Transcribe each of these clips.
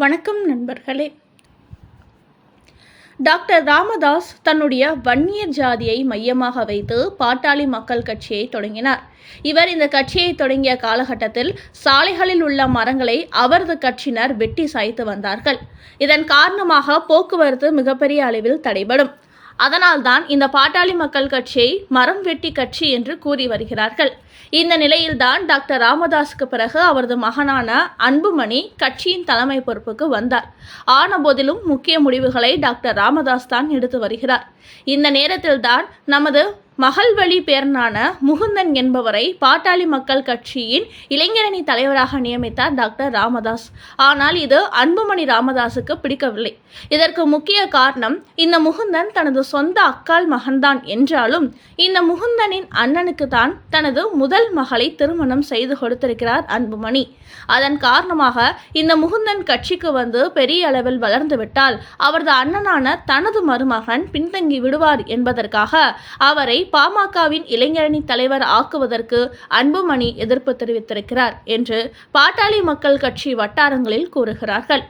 வணக்கம் நண்பர்களே. டாக்டர் ராமதாஸ் தன்னுடைய வன்னியர் ஜாதியை மையமாக வைத்து பாட்டாளி மக்கள் கட்சியை தொடங்கினார். இவர் இந்த கட்சியை தொடங்கிய காலகட்டத்தில் சாலைகளில் உள்ள மரங்களை அவரது கட்சியினர் வெட்டி சாய்த்து வந்தார்கள். இதன் காரணமாக போக்குவரத்து மிகப்பெரிய அளவில் தடைபடும். அதனால்தான் இந்த பாட்டாளி மக்கள் கட்சியை மரம் வெட்டி கட்சி என்று கூறி வருகிறார்கள். இந்த நிலையில்தான் டாக்டர் ராமதாஸுக்கு பிறகு அவரது மகனான அன்புமணி கட்சியின் தலைமை பொறுப்புக்கு வந்தார். ஆனபோதிலும் முக்கிய முடிவுகளை டாக்டர் ராமதாஸ் தான் எடுத்து வருகிறார். இந்த நேரத்தில்தான் நமது மகள்வழி பேரனான முகுந்தன் என்பவரை பாட்டாளி மக்கள் கட்சியின் இளைஞரணி தலைவராக நியமித்தார் டாக்டர் ராமதாஸ். ஆனால் இது அன்புமணி ராமதாஸுக்கு பிடிக்கவில்லை. இதற்கு முக்கிய காரணம் இந்த முகுந்தன் தனது சொந்த அக்கால் மகன்தான் என்றாலும் இந்த முகுந்தனின் அண்ணனுக்கு தான் தனது முதல் மகளை திருமணம் செய்து கொடுத்திருக்கிறார் அன்புமணி. அதன் காரணமாக இந்த முகுந்தன் கட்சிக்கு வந்து பெரிய அளவில் வளர்ந்துவிட்டால் அவரது அண்ணனான தனது மருமகன் பின்தங்கி விடுவார் என்பதற்காக அவரை பாமகவின் இளைஞரணி தலைவர் ஆக்குவதற்கு அன்புமணி எதிர்ப்பு தெரிவித்திருக்கிறார் என்று பாட்டாளி மக்கள் கட்சி வட்டாரங்களில் கூறுகிறார்கள்.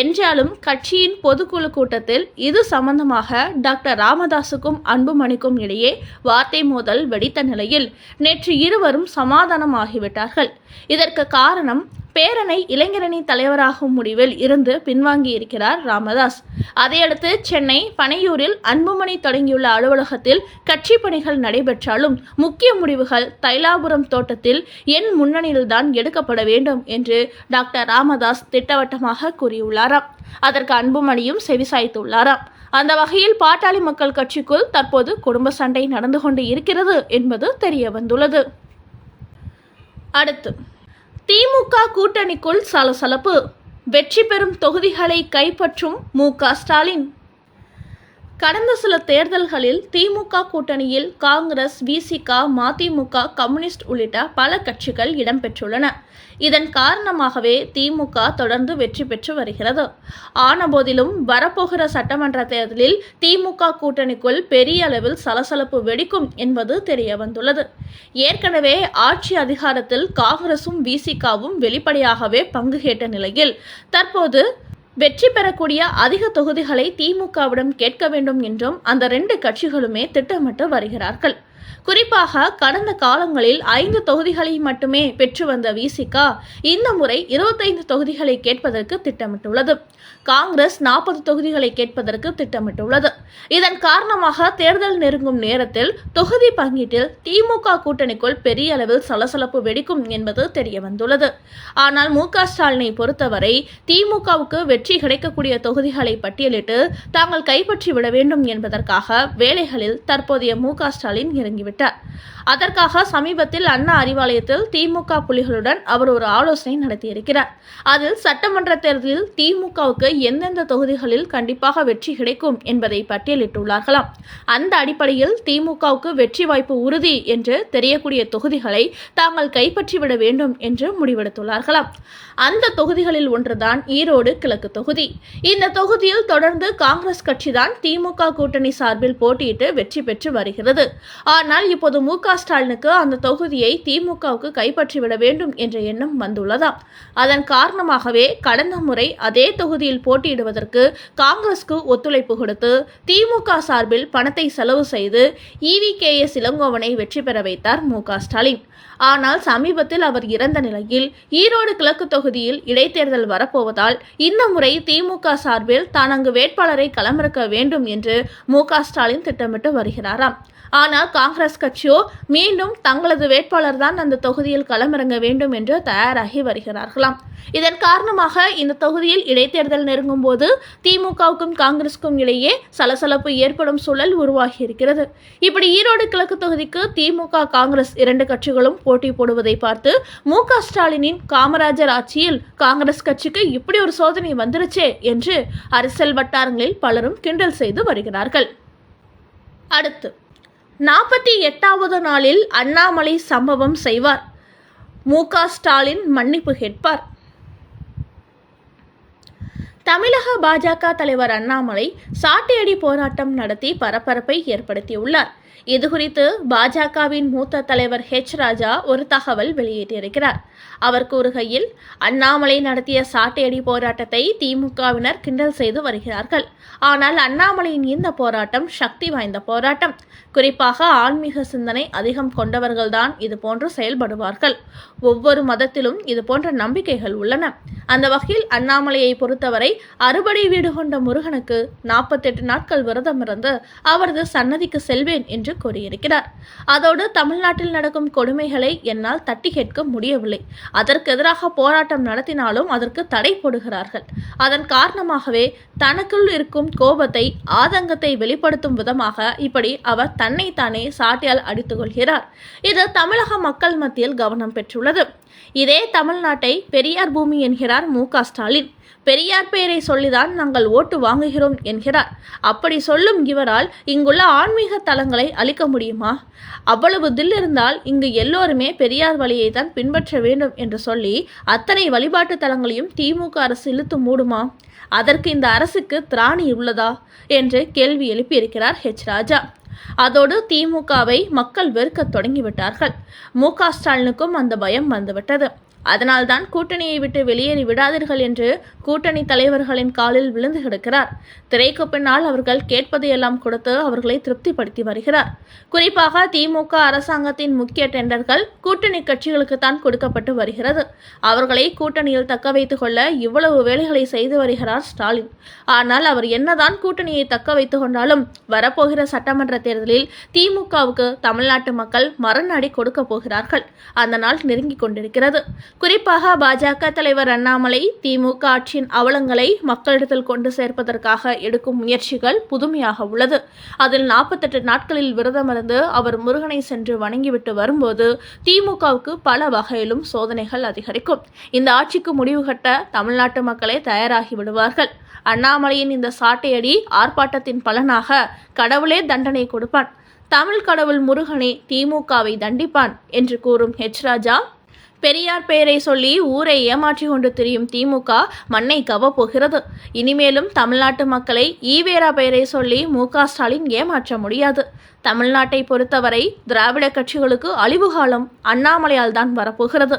என்றாலும் கட்சியின் பொதுக்குழு கூட்டத்தில் இது சம்பந்தமாக டாக்டர் ராமதாசுக்கும் அன்புமணிக்கும் இடையே வார்த்தை மோதல் வெடித்த நிலையில் நேற்று இருவரும் சமாதானமாகிவிட்டார்கள். இதற்கு காரணம் பேரணை இளைஞரணி தலைவராகும் முடிவில் இருந்து பின்வாங்கி இருக்கிறார் ராமதாஸ். அதையடுத்து சென்னை பனையூரில் அன்புமணி தொடங்கியுள்ள அலுவலகத்தில் கட்சி பணிகள் நடைபெற்றாலும் முக்கிய முடிவுகள் தைலாபுரம் தோட்டத்தில் என் முன்னணியில்தான் எடுக்கப்பட வேண்டும் என்று டாக்டர் ராமதாஸ் திட்டவட்டமாக கூறியுள்ளாராம். அதற்கு அன்புமணியும் செவிசாய்த்துள்ளாராம். அந்த வகையில் பாட்டாளி மக்கள் கட்சிக்குள் தற்போது குடும்ப சண்டை நடந்து கொண்டு இருக்கிறது என்பது தெரிய வந்துள்ளது அடுத்து திமுக கூட்டணிக்குள் சலசலப்பு. வெற்றி பெறும் தொகுதிகளை கைப்பற்றும் மு க ஸ்டாலின். கடந்த சில தேர்தல்களில் திமுக கூட்டணியில் காங்கிரஸ் விசிக மதிமுக கம்யூனிஸ்ட் உள்ளிட்ட பல கட்சிகள் இடம்பெற்றுள்ளன. இதன் காரணமாகவே திமுக தொடர்ந்து வெற்றி பெற்று வருகிறது. ஆனபோதிலும் வரப்போகிற சட்டமன்ற தேர்தலில் திமுக கூட்டணிக்குள் பெரிய அளவில் சலசலப்பு வெடிக்கும் என்பது தெரிய வந்துள்ளது ஏற்கனவே ஆட்சி அதிகாரத்தில் காங்கிரசும் விசிகாவும் வெளிப்படையாகவே பங்கு கேட்ட நிலையில் தற்போது வெற்றி பெறக்கூடிய அதிக தொகுதிகளை திமுகவிடம் கேட்க வேண்டும் என்றும் அந்த ரெண்டு கட்சிகளுமே திட்டமிட்டு வருகிறார்கள். குறிப்பாக கடந்த காலங்களில் ஐந்து தொகுதிகளை மட்டுமே பெற்று வந்த விசிகா இந்த முறை இருபத்தைந்து தொகுதிகளை கேட்பதற்கு திட்டமிட்டுள்ளது. காங்கிரஸ் நாற்பது தொகுதிகளை கேட்பதற்கு திட்டமிட்டுள்ளது. இதன் காரணமாக தேர்தல் நெருங்கும் நேரத்தில் தொகுதி பங்கீட்டில் திமுக கூட்டணிக்குள் பெரிய அளவில் சலசலப்பு வெடிக்கும் என்பது தெரிய வந்துள்ளது ஆனால் மு க ஸ்டாலினை பொறுத்தவரை திமுகவுக்கு வெற்றி கிடைக்கக்கூடிய தொகுதிகளை பட்டியலிட்டு தாங்கள் கைப்பற்றி விட வேண்டும் என்பதற்காக வேலைகளில் தற்போதைய மு க ஸ்டாலின் இறங்கிவிட்டார். அதற்காக சமீபத்தில் அண்ணா அறிவாலயத்தில் திமுக புலிகளுடன் அவர் ஒரு ஆலோசனை நடத்தியிருக்கிறார். அதில் சட்டமன்ற தேர்தலில் திமுகவுக்கு எந்தெந்த தொகுதிகளில் கண்டிப்பாக வெற்றி கிடைக்கும் என்பதை பட்டியலிட்டுள்ளார்களாம். அந்த அடிப்படையில் திமுகவுக்கு வெற்றி வாய்ப்பு உறுதி என்று தெரியக்கூடிய தொகுதிகளை தாங்கள் கைப்பற்றிவிட வேண்டும் என்று முடிவெடுத்துள்ளார்களாம். அந்த தொகுதிகளில் ஒன்றுதான் ஈரோடு கிழக்கு தொகுதி. இந்த தொகுதியில் தொடர்ந்து காங்கிரஸ் கட்சிதான் திமுக கூட்டணி சார்பில் போட்டியிட்டு வெற்றி பெற்று வருகிறது. ஆனால் இப்போது மு க ஸ்டாலினுக்கு அந்த தொகுதியை திமுகவுக்கு கைப்பற்றிவிட வேண்டும் என்ற எண்ணம் வந்துள்ளதாம். அதன் காரணமாகவே கடந்த முறை அதே தொகுதியில் போட்டியிடுவதற்கு காங்கிரஸ்க்கு ஒத்துழைப்பு கொடுத்து திமுக சார்பில் பணத்தை செலவு செய்து இவி கே எஸ் இளங்கோவனை வெற்றி பெற வைத்தார் மு ஸ்டாலின். ஆனால் சமீபத்தில் அவர் இறந்த நிலையில் ஈரோடு கிழக்கு தொகுதியில் இடைத்தேர்தல் வரப்போவதால் இந்த முறை திமுக சார்பில் தான் அங்கு வேட்பாளரை களமிறக்க வேண்டும் என்று மு ஸ்டாலின் திட்டமிட்டு வருகிறாராம். ஆனால் காங்கிரஸ் கட்சியோ மீண்டும் தங்களது வேட்பாளர் தான் அந்த தொகுதியில் களமிறங்க வேண்டும் என்று தயாராகி வருகிறார்களாம். இதன் காரணமாக இந்த தொகுதியில் இடைத்தேர்தல் நெருங்கும் போது திமுகவுக்கும் காங்கிரஸுக்கும் இடையே சலசலப்பு ஏற்படும் சூழல் உருவாகி இருக்கிறது. இப்படி ஈரோடு கிழக்கு தொகுதிக்கு திமுக காங்கிரஸ் இரண்டு கட்சிகளும் போட்டி போடுவதை பார்த்து மு க ஸ்டாலினின் காமராஜர் ஆட்சியில் காங்கிரஸ் கட்சிக்கு இப்படி ஒரு சோதனை வந்துருச்சே என்று அரசியல் வட்டாரங்களில் பலரும் கிண்டல் செய்து வருகிறார்கள். அடுத்து நாற்பத்தி எட்டாவது நாளில் அண்ணாமலை சம்பவம் செய்வார். மு க ஸ்டாலின் மன்னிப்பு கேட்பார். தமிழக பாஜக தலைவர் அண்ணாமலை சாட்டையடி போராட்டம் நடத்தி பரபரப்பை ஏற்படுத்தியுள்ளார். இதுகுறித்து பாஜகவின் மூத்த தலைவர் ஹெச் ராஜா ஒரு தகவல் வெளியிட்டிருக்கிறார். அவர் கூறுகையில் அண்ணாமலை நடத்திய சாட்டையடி போராட்டத்தை திமுகவினர் கிண்டல் செய்து வருகிறார்கள். ஆனால் அண்ணாமலையின் இந்த போராட்டம் சக்தி வாய்ந்த போராட்டம். குறிப்பாக ஆன்மீக சிந்தனை அதிகம் கொண்டவர்கள்தான் இது போன்று செயல்படுவார்கள். ஒவ்வொரு மதத்திலும் இது போன்ற நம்பிக்கைகள் உள்ளன. அந்த வகையில் அண்ணாமலையை பொறுத்தவரை அறுபடை வீடு கொண்ட முருகனுக்கு நாற்பத்தெட்டு நாட்கள் விரதம் இருந்து அவரது சன்னதிக்கு செல்வேன் என்று கூறியிருக்கிறார். அதோடு தமிழ்நாட்டில் நடக்கும் கொடுமைகளை என்னால் தட்டி கேட்க முடியவில்லை. அதற்கு எதிராக போராட்டம் நடத்தினாலும் அதற்கு தடை போடுகிறார்கள். அதன் காரணமாகவே தனக்குள் இருக்கும் கோபத்தை ஆதங்கத்தை வெளிப்படுத்தும் விதமாக இப்படி அவர் தன்னைத்தானே சாட்டியால் அடித்துக் கொள்கிறார். இது தமிழக மக்கள் மத்தியில் கவனம் பெற்றுள்ளது. இதே தமிழ்நாட்டை பெரியார் பூமி என்கிறார் மு க ஸ்டாலின். பெரியார் பெயரை சொல்லிதான் நாங்கள் ஓட்டு வாங்குகிறோம் என்கிறார். அப்படி சொல்லும் இவரால் இங்குள்ள ஆன்மீக தலங்களை அளிக்க முடியுமா? அவ்வளவு தில் இருந்தால் இங்கு எல்லோருமே பெரியார் வழியை தான் பின்பற்ற வேண்டும் என்று சொல்லி அத்தனை வழிபாட்டு தலங்களையும் திமுக அரசு இழுத்து மூடுமா? அதற்கு இந்த அரசுக்கு திராணி உள்ளதா? என்று கேள்வி எழுப்பியிருக்கிறார் ஹெச் ராஜா. அதோடு திமுகவை மக்கள் வெறுக்க தொடங்கிவிட்டார்கள். மு. க. ஸ்டாலினுக்கும் அந்த பயம் வந்துவிட்டது. அதனால்தான் கூட்டணியை விட்டு வெளியேறி விடாதீர்கள் என்று கூட்டணி தலைவர்களின் காலில் விழுந்து கிடக்கிறார். திரைக்கு பின்னால் அவர்கள் கேட்பதையெல்லாம் கொடுத்து அவர்களை திருப்திப்படுத்தி வருகிறார். குறிப்பாக திமுக அரசாங்கத்தின் முக்கிய டெண்டர்கள் கூட்டணி கட்சிகளுக்கு தான் கொடுக்கப்பட்டு வருகிறது. அவர்களை கூட்டணியில் தக்க வைத்துக் கொள்ள இவ்வளவு வேலைகளை செய்து வருகிறார் ஸ்டாலின். ஆனால் அவர் என்னதான் கூட்டணியை தக்க வைத்துக் கொண்டாலும் வரப்போகிற சட்டமன்ற தேர்தலில் திமுகவுக்கு தமிழ்நாட்டு மக்கள் மரணடி கொடுக்க போகிறார்கள். அந்த நாள் நெருங்கிக் கொண்டிருக்கிறது. குறிப்பாக பாஜக தலைவர் அண்ணாமலை திமுக ஆட்சியின் அவலங்களை மக்களிடத்தில் கொண்டு சேர்ப்பதற்காக எடுக்கும் முயற்சிகள் புதுமையாக உள்ளது. அதில் நாற்பத்தெட்டு நாட்களில் விரதமிருந்து அவர் முருகனை சென்று வணங்கிவிட்டு வரும்போது திமுகவுக்கு பல வகையிலும் சோதனைகள் அதிகரிக்கும். இந்த ஆட்சிக்கு முடிவு கட்ட தமிழ்நாட்டு மக்களே தயாராகி விடுவார்கள். அண்ணாமலையின் இந்த சாட்டையடி ஆர்ப்பாட்டத்தின் பலனாக கடவுளே தண்டனை கொடுப்பான். தமிழ் கடவுள் முருகனே திமுகவை தண்டிப்பான் என்று கூறும் ஹெச் ராஜா பெரியார் பெயரை சொல்லி ஊரை ஏமாற்றி கொண்டு திரியும் திமுக மண்ணை கவப்போகிறது இனிமேலும் தமிழ்நாட்டு மக்களை ஈவேரா பெயரை சொல்லி மு ஸ்டாலின் ஏமாற்ற முடியாது. தமிழ்நாட்டை பொறுத்தவரை திராவிட கட்சிகளுக்கு அழிவுகாலம் அண்ணாமலையால் தான் வரப்போகிறது.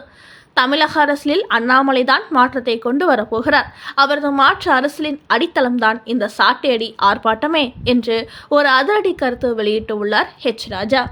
தமிழக அரசியலில் அண்ணாமலை தான் மாற்றத்தை கொண்டு வரப்போகிறார். அவரது மாற்று அரசியலின் அடித்தளம்தான் இந்த சாட்டையடி ஆர்ப்பாட்டமே என்று ஒரு அதிரடி கருத்து வெளியிட்டுள்ளார் ஹெச் ராஜா.